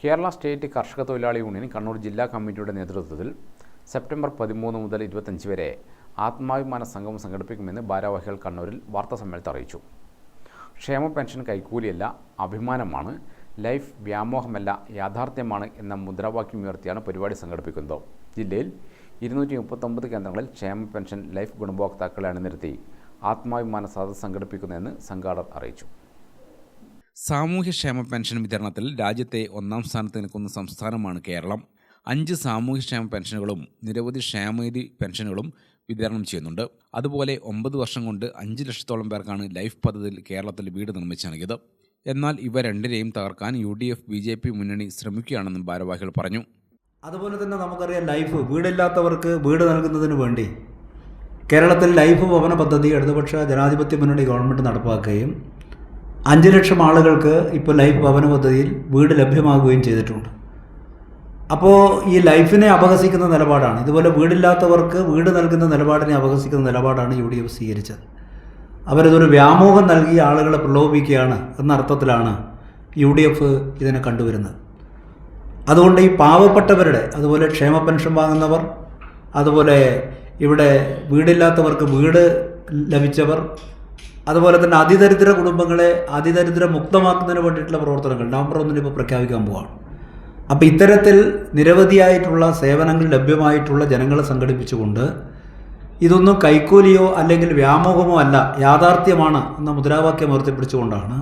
Kerala state കർഷക തൊഴിലാളി union Kannur ജില്ലാ കമ്മിറ്റിയുടെ നേതൃത്വത്തിൽ സെപ്റ്റംബർ പതിമൂന്ന് മുതൽ ഇരുപത്തഞ്ച് വരെ ആത്മാഭിമാന സംഗമം സംഘടിപ്പിക്കുമെന്ന് ഭാരവാഹികൾ കണ്ണൂരിൽ വാർത്താ വാർത്താസമ്മേളനത്തിൽ അറിയിച്ചു. ക്ഷേമ പെൻഷൻ കൈക്കൂലിയല്ല അഭിമാനമാണ് ലൈഫ് വ്യാമോഹമല്ല യാഥാർത്ഥ്യമാണ് എന്ന മുദ്രാവാക്യം ഉയർത്തിയാണ് പരിപാടി സംഘടിപ്പിക്കുന്നത്. ജില്ലയിൽ ഇരുന്നൂറ്റി മുപ്പത്തൊമ്പത് കേന്ദ്രങ്ങളിൽ ക്ഷേമ പെൻഷൻ ലൈഫ് ഗുണഭോക്താക്കളെ അണിനിരത്തി ആത്മാഭിമാന സദസ് സംഘടിപ്പിക്കുന്നതെന്ന് സംഘാടകർ അറിയിച്ചു. സാമൂഹ്യക്ഷേമ പെൻഷൻ വിതരണത്തിൽ രാജ്യത്തെ ഒന്നാം സ്ഥാനത്ത് നിൽക്കുന്ന സംസ്ഥാനമാണ് കേരളം. അഞ്ച് സാമൂഹ്യക്ഷേമ പെൻഷനുകളും നിരവധി ക്ഷേമനിധി പെൻഷനുകളും വിതരണം ചെയ്യുന്നുണ്ട്. അതുപോലെ ഒമ്പത് വർഷം കൊണ്ട് അഞ്ച് ലക്ഷത്തോളം പേർക്കാണ് ലൈഫ് പദ്ധതിയിൽ കേരളത്തിൽ വീട് നിർമ്മിച്ചു നൽകിയത്. എന്നാൽ ഇവ രണ്ടിനെയും തകർക്കാൻ U D F B J P മുന്നണി ശ്രമിക്കുകയാണെന്നും ഭാരവാഹികൾ പറഞ്ഞു. അതുപോലെ തന്നെ നമുക്കറിയാം ലൈഫ് വീടില്ലാത്തവർക്ക് വീട് നൽകുന്നതിന് വേണ്ടി കേരളത്തിൽ ലൈഫ് ഭവന പദ്ധതി ഇടതുപക്ഷ ജനാധിപത്യ മുന്നണി ഗവൺമെന്റ് നടപ്പാക്കുകയും അഞ്ച് ലക്ഷം ആളുകൾക്ക് ഇപ്പോൾ ലൈഫ് ഭവന പദ്ധതിയിൽ വീട് ലഭ്യമാകുകയും ചെയ്തിട്ടുണ്ട്. അപ്പോൾ ഈ ലൈഫിനെ അപഹസിക്കുന്ന നിലപാടാണ്. ഇതുപോലെ വീടില്ലാത്തവർക്ക് വീട് നൽകുന്ന നിലപാടിനെ അപഹസിക്കുന്ന നിലപാടാണ് യു ഡി എഫ് സ്വീകരിച്ചത്. അവരിതൊരു വ്യാമോഹം നൽകി ആളുകളെ പ്രലോഭിക്കുകയാണ് എന്ന അർത്ഥത്തിലാണ് യു ഡി എഫ് ഇതിനെ കണ്ടുവരുന്നത്. അതുകൊണ്ട് ഈ പാവപ്പെട്ടവരുടെ അതുപോലെ ക്ഷേമ പെൻഷൻ വാങ്ങുന്നവർ അതുപോലെ ഇവിടെ വീടില്ലാത്തവർക്ക് വീട് ലഭിച്ചവർ അതുപോലെ തന്നെ അതിദരിദ്ര കുടുംബങ്ങളെ അതിദരിദ്ര മുക്തമാക്കുന്നതിന് വേണ്ടിയിട്ടുള്ള പ്രവർത്തനങ്ങൾ. നവംബർ ഒന്നിന് ഇപ്പോൾ പ്രഖ്യാപിക്കാൻ പോവാണ്. അപ്പോൾ ഇത്തരത്തിൽ നിരവധിയായിട്ടുള്ള സേവനങ്ങൾ ലഭ്യമായിട്ടുള്ള ജനങ്ങളെ സംഘടിപ്പിച്ചുകൊണ്ട് ഇതൊന്നും കൈക്കൂലിയോ അല്ലെങ്കിൽ വ്യാമോഹമോ അല്ല യാഥാർത്ഥ്യമാണ് എന്ന മുദ്രാവാക്യം ഉയർത്തിപ്പിടിച്ചുകൊണ്ടാണ്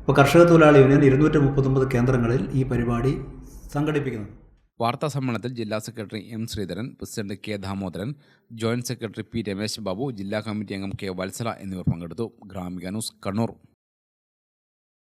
ഇപ്പോൾ കർഷക തൊഴിലാളി യൂണിയൻ ഇരുന്നൂറ്റി മുപ്പത്തൊമ്പത് കേന്ദ്രങ്ങളിൽ ഈ പരിപാടി സംഘടിപ്പിക്കുന്നത്. വാർത്താ സമ്മേളനത്തിൽ ജില്ലാ secretary M Sreedharan president K Damodaran joint secretary P Ramesh Babu ജില്ലാ കമ്മിറ്റി അംഗം കെ വത്സല എന്നിവർ പങ്കെടുത്തു. ഗ്രാമിക ന്യൂസ് കണ്ണൂർ.